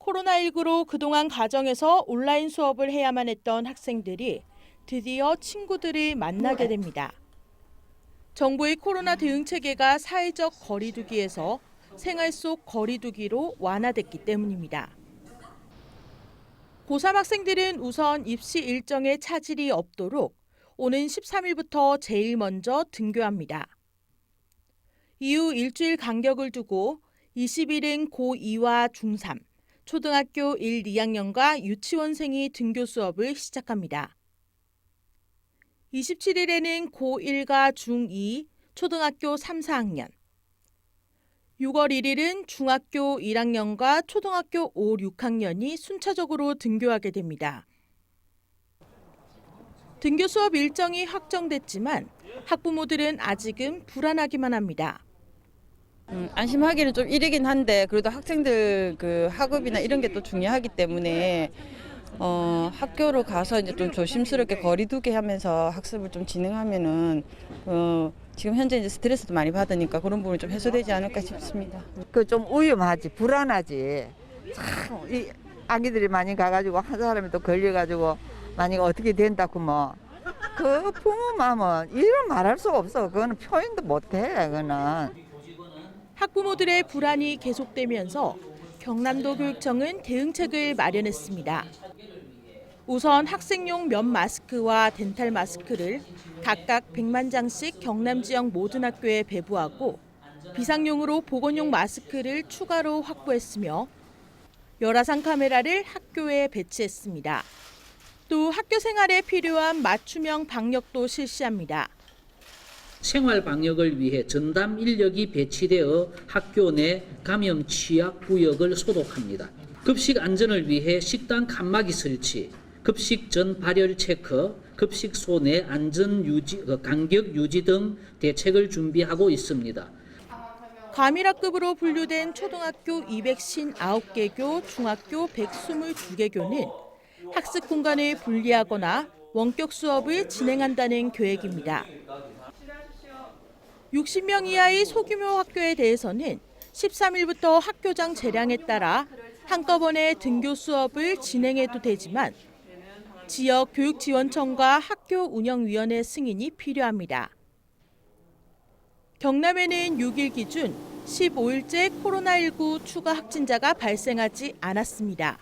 코로나19로 그동안 가정에서 온라인 수업을 해야만 했던 학생들이 드디어 친구들을 만나게 됩니다. 정부의 코로나 대응 체계가 사회적 거리두기에서 생활 속 거리두기로 완화됐기 때문입니다. 고3 학생들은 우선 입시 일정에 차질이 없도록 오는 13일부터 제일 먼저 등교합니다. 이후 일주일 간격을 두고 20일은 고2와 중3, 초등학교 1, 2학년과 유치원생이 등교 수업을 시작합니다. 27일에는 고1과 중2, 초등학교 3, 4학년, 6월 1일은 중학교 1학년과 초등학교 5, 6학년이 순차적으로 등교하게 됩니다. 등교 수업 일정이 확정됐지만 학부모들은 아직은 불안하기만 합니다. 음, 안심하기는 좀 이르긴 한데 그래도 학생들 그 학업이나 이런 게 또 중요하기 때문에 어, 학교로 가서 이제 좀 조심스럽게 거리두기 하면서 학습을 좀 진행하면은 어, 지금 현재 이제 스트레스도 많이 받으니까 그런 부분이 좀 해소되지 않을까 싶습니다. 그 좀 위험하지 불안하지. 참 이 아기들이 많이 가가지고 한 사람이 또 걸려가지고 만약 어떻게 된다고 뭐 그 부모 마음은 이런 말할 수가 없어. 그거는 표현도 못해 그거는 학부모들의 불안이 계속되면서 경남도 교육청은 대응책을 마련했습니다. 우선 학생용 면 마스크와 덴탈 마스크를 각각 100만 장씩 경남 지역 모든 학교에 배부하고 비상용으로 보건용 마스크를 추가로 확보했으며 열화상 카메라를 학교에 배치했습니다. 또 학교 생활에 필요한 맞춤형 방역도 실시합니다. 생활 방역을 위해 전담 인력이 배치되어 학교 내 감염 취약 구역을 소독합니다. 급식 안전을 위해 식당 칸막이 설치, 급식 전 발열 체크, 급식 소 내 안전 유지, 어, 간격 유지 등 대책을 준비하고 있습니다. 과밀학급으로 분류된 초등학교 259개 교, 중학교 122개 교는 학습 공간을 분리하거나 원격 수업을 진행한다는 계획입니다. 60명 이하의 소규모 학교에 대해서는 13일부터 학교장 재량에 따라 한꺼번에 등교 수업을 진행해도 되지만 지역 교육지원청과 학교 운영위원회 승인이 필요합니다. 경남에는 6일 기준 15일째 코로나19 추가 확진자가 발생하지 않았습니다.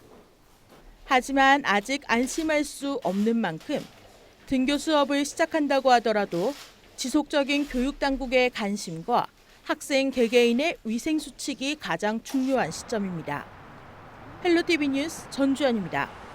하지만 아직 안심할 수 없는 만큼 등교 수업을 시작한다고 하더라도 지속적인 교육 당국의 관심과 학생 개개인의 위생 수칙이 가장 중요한 시점입니다. 헬로티비 뉴스 전주현입니다.